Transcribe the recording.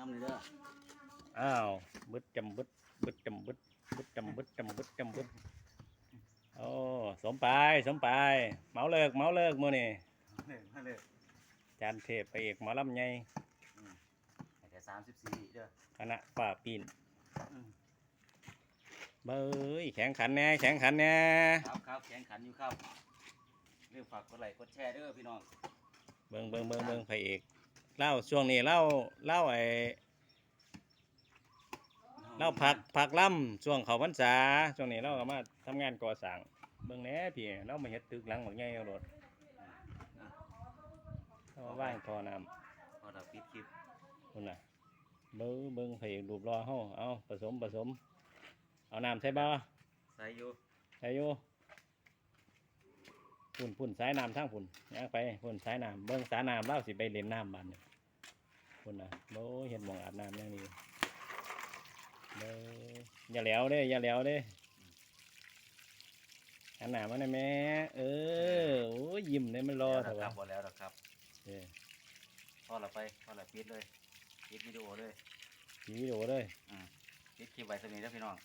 น้ำนี่เด้ออ้าวบึดจำบึดบึดจำบึดบึดจำบึดจำบึดจำบึดโอ้สมปลายสมปลายเมาเลิกเมาเลิกมื้อนี่เลยมาเลยจานเทพไปเอกหมอลำใหญ่ให้แต่สามสิบสี่เด้อคณะป่าปีนอืมเบ้ยแข่งขันแน่แข่งขันแน่ครับครับแข่งขันอยู่ครับเรื่องฝากกดไลค์กดแชร์เด้อพี่น้องเบิ่งเบิ่งเบิ่งเบิ่งพระเอก เล่าช่วงนี้เล่าเล่าไอ้เล่าพักพักล่ำช่วงเขาพรรษาช่วงนี้เราก็มาทำงานก่อสร้างเบิ่งแหน่พี่เรามาเฮ็ดตึกหลังบักใหญ่เอาโลดเรามาว่างท่อน้ำพอเราปิดคลิปคุณน่ะเบิ้งเบิ้งพระเอกรูปรอเฮาเอาผสมผสม เอาน้ำใส่บ่ใส่อยู่ ใส่อยู่ พุ่นพุ่นสายน้ำทางพุ่นย่างไปพุ่นสายน้ำเบิ้งสายน้ำเล่าสิไปเล่นน้ำบัดเนี่ยพุ่นน่ะโบเห็นหมองอาบน้ำอย่างนี้เด้ออย่าแหล้วเด้อย่าแหล้วเด้หันหน้ามาหน่อยแม่เออโอ้ยยิ้มเลยมันรอแล้เถวอะครัวะบหมดแล้วนะครับเออพอเราไปพอเราปิดเลยปิดวิดีโอเลยผีวิดีโอเลยปิดคลิปไว้สมีแล้วพี่น้อง